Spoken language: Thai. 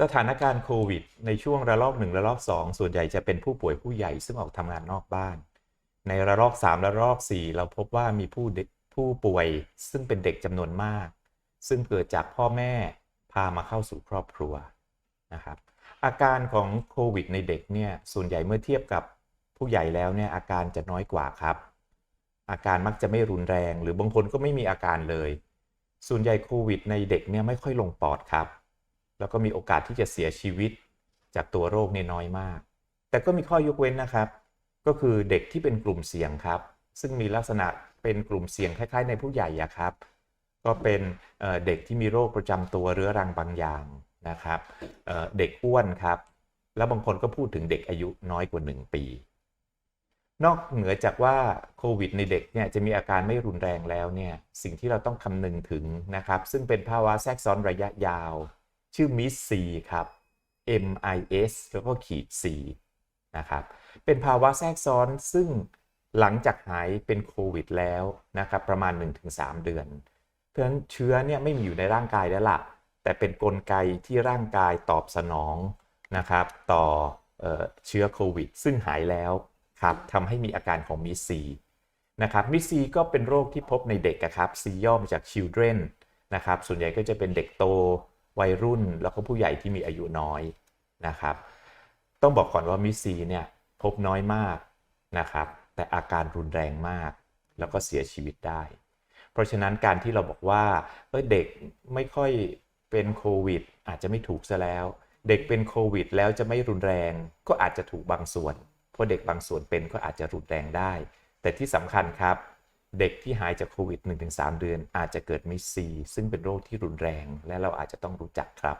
สถานการณ์โควิด ในช่วงระลอกหนึ่งระลอกสองส่วนใหญ่จะเป็นผู้ป่วยผู้ใหญ่ซึ่งออกทำงานนอกบ้าน ในระลอก3ระลอก4 เราพบว่ามีผู้ผู้ป่วยซึ่งเป็นเด็กจำนวนมาก ซึ่งเกิดจากพ่อแม่พามาเข้าสู่ครอบครัวนะครับอาการของโควิดในเด็กเนี่ยส่วนใหญ่เมื่อเทียบกับผู้ใหญ่แล้วเนี่ยอาการจะน้อยกว่าครับ อาการมักจะไม่รุนแรง หรือบางคนก็ไม่มีอาการเลย ส่วนใหญ่โควิดในเด็กเนี่ยไม่ค่อยลงปอดครับ แล้วก็มีโอกาสที่จะเสียชีวิตจากตัวโรคเนี่ยน้อยมาก แต่ก็มีข้อยกเว้นนะครับ ก็คือเด็กที่เป็นกลุ่มเสี่ยงครับ ซึ่งมีลักษณะเป็นกลุ่มเสี่ยงคล้ายๆ ในผู้ใหญ่อะครับ ก็เป็นเด็กที่มีโรคประจำตัวเรื้อรังบางอย่างนะครับเอ่อเด็กอ้วนครับ แล้วบางคนก็พูดถึงเด็กอายุน้อยกว่า 1 ปี นอกเหนือจากว่าโควิดในเด็กเนี่ยจะมีอาการไม่รุนแรงแล้วเนี่ยสิ่งที่เราต้องคำนึงถึงนะครับ ซึ่งเป็นภาวะแทรกซ้อนระยะยาว ชื่อ MIS-C ครับ MIS แล้วก็ขีด C นะครับ เป็นภาวะแทรกซ้อนซึ่งหลังจากหายเป็นโควิดแล้วนะครับประมาณ 1-3 เดือน เพราะฉะนั้นเชื้อเนี่ยไม่มีอยู่ในร่างกายแล้วล่ะ แต่เป็นนกลไกที่ร่างกายตอบสนองนะครับต่อเออเชื้อโควิด ซึ่งหายแล้วครับทำให้มีอาการของมิซีนะครับมิซีก็เป็นโรคที่พบในเด็กครับ C ย่อมาจาก children นะครับส่วนใหญ่ก็จะเป็นเด็กโต วัยรุ่นแล้วก็ผู้ใหญ่ที่มีอายุน้อยนะครับ ต้องบอกก่อนว่ามิซีเนี่ยพบน้อยมากนะครับ แต่อาการรุนแรงมาก แล้วก็เสียชีวิตได้ เพราะฉะนั้นการที่เราบอกว่าเอยเด็กไม่ค่อยเป็นโควิด อาจจะไม่ถูกซะแล้ว เด็กเป็นโควิด แล้วจะไม่รุนแรง ก็อาจจะถูกบางส่วนเพราะเด็กบางส่วนเป็นก็อาจจะรุนแรงได้ แต่ที่สำคัญครับ เด็กที่หายจากโควิด 1-3 เดือน อาจจะเกิดมิสซีซึ่งเป็นโรคที่รุนแรง และเราอาจจะต้องรู้จักครับ